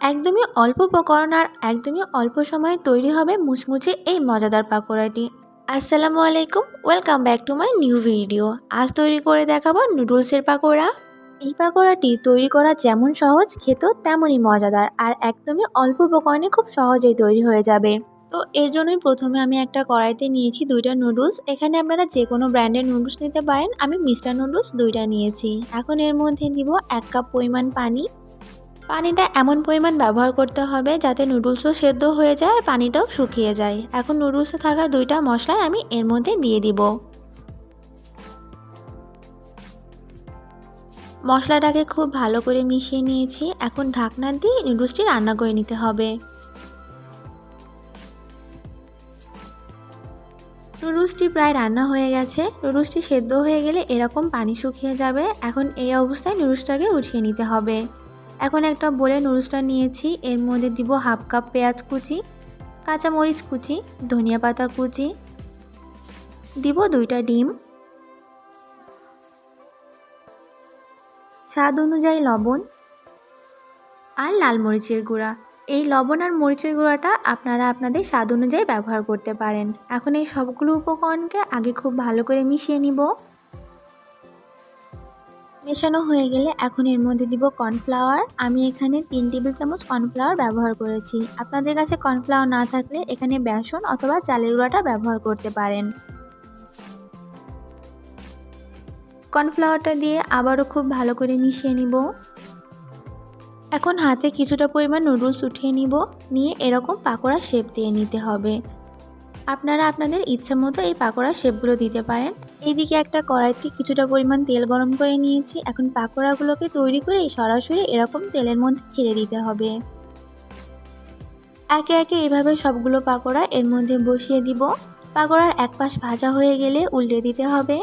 একদমই অল্প উপকরণ আর একদমই অল্প সময়ে তৈরি হবে মুচমুচে এই মজাদার পাকোড়াটি। আসসালামু আলাইকুম welcome back to my new video আজ তৈরি করে দেখাবো নুডলসের পাকোড়া। এই পাকোড়াটি তৈরি করা যেমন সহজ, খেতেও তেমনই মজাদার আর একদমই অল্প উপকরণে খুব সহজেই তৈরি হয়ে যাবে। তো এর জন্যই প্রথমে আমি একটা কড়াইতে নিয়েছি দুইটা নুডলস এখানে আপনারা যে কোনো ব্র্যান্ডের নুডলস নিতে পারেন। আমি মিস্টার নুডলস দুইটা নিয়েছি। এখন এর মধ্যে দিব এক কাপ পরিমাণ পানি। পানিটা এমন পরিমাণ ব্যবহার করতে হবে যাতে নুডলসও সেদ্ধ হয়ে যায় আর পানিটাও শুকিয়ে যায়। এখন নুডলসে থাকা দুইটা মশলাই আমি এর মধ্যে দিয়ে দিব। মশলাটাকে খুব ভালো করে মিশিয়ে নিয়েছি। এখন ঢাকনা দিয়ে নুডলসটি রান্না করে নিতে হবে। নুডলসটি প্রায় রান্না হয়ে গেছে। নুডলসটি সেদ্ধ হয়ে গেলে এরকম পানি শুকিয়ে যাবে। এখন এই অবস্থায় নুডলসটাকে উঠিয়ে নিতে হবে। এখন একটা বলে নুডলসটা নিয়েছি। এর মধ্যে দিব হাফ কাপ পেঁয়াজ কুচি, কাঁচামরিচ কুচি, ধনিয়া পাতা কুচি, দিব দুইটা ডিম। স্বাদ অনুযায়ী লবণ আর লাল মরিচের গুঁড়া। এই লবণ আর মরিচের গুঁড়াটা আপনারা আপনাদের স্বাদ অনুযায়ী ব্যবহার করতে পারেন। এখন এই সবগুলো উপকরণকে আগে খুব ভালো করে মিশিয়ে নিব। মেশানো হয়ে গেলে এখন এর মধ্যে দিব কর্নফ্লাওয়ার। আমি এখানে তিন টেবিল চামচ কর্নফ্লাওয়ার ব্যবহার করেছি। আপনাদের কাছে কর্নফ্লাওয়ার না থাকলে এখানে বেসন অথবা চালের গুঁড়াটা ব্যবহার করতে পারেন। কর্নফ্লাওয়ারটা দিয়ে আবারও খুব ভালো করে মিশিয়ে নিব। এখন হাতে কিছুটা পরিমাণ নুডলস উঠিয়ে নিব। নিয়ে এরকম পাকোড়া শেপ দিয়ে নিতে হবে। আপনারা আপনাদের ইচ্ছা মতো এই পাকোড়া শেপগুলো দিতে পারেন। এইদিকে একটা কড়াইতে কিছুটা পরিমাণ তেল গরম করে নিয়েছি। এখন পাকোড়াগুলোকে তৈরি করে সরাসরি এরকম তেলের মধ্যে ছেড়ে দিতে হবে। একে একে এভাবে সবগুলো পাকোড়া এর মধ্যে বসিয়ে দিব। পাকোড়ার এক পাশ ভাজা হয়ে গেলে উল্টে দিতে হবে।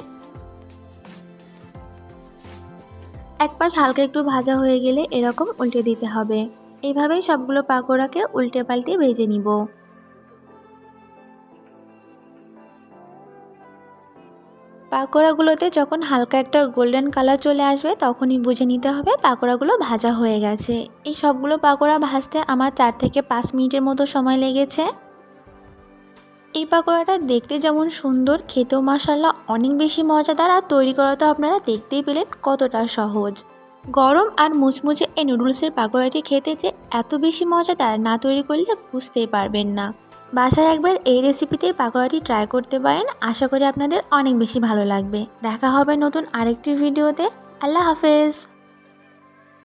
এক পাশ হালকা একটু ভাজা হয়ে গেলে এরকম উল্টে দিতে হবে। এইভাবেই সবগুলো পাকোড়াকে উল্টে পাল্টে ভেজে নিব। পাকোড়াগুলোতে যখন হালকা একটা গোল্ডেন কালার চলে আসবে, তখনই বুঝে নিতে হবে পাকোড়াগুলো ভাজা হয়ে গেছে। এই সবগুলো পাকোড়া ভাজতে আমার চার থেকে পাঁচ মিনিটের মতো সময় লেগেছে। এই পাকোড়াটা দেখতে যেমন সুন্দর, খেতেও মশালা অনেক বেশি মজাদার আর তৈরি করা তো আপনারা দেখতেই পেলেন কতটা সহজ। গরম আর মুচমুচে এই নুডলসের পাকোড়াটি খেতে যে এত বেশি মজাদার না তৈরি করলে বুঝতেই পারবেন না। বাসায় একবার এই রেসিপিতে পাকোড়াটি ট্রাই করতে পারেন। আশা করি আপনাদের অনেক বেশি ভালো লাগবে। দেখা হবে নতুন আরেকটি ভিডিওতে আল্লাহ হাফেজ।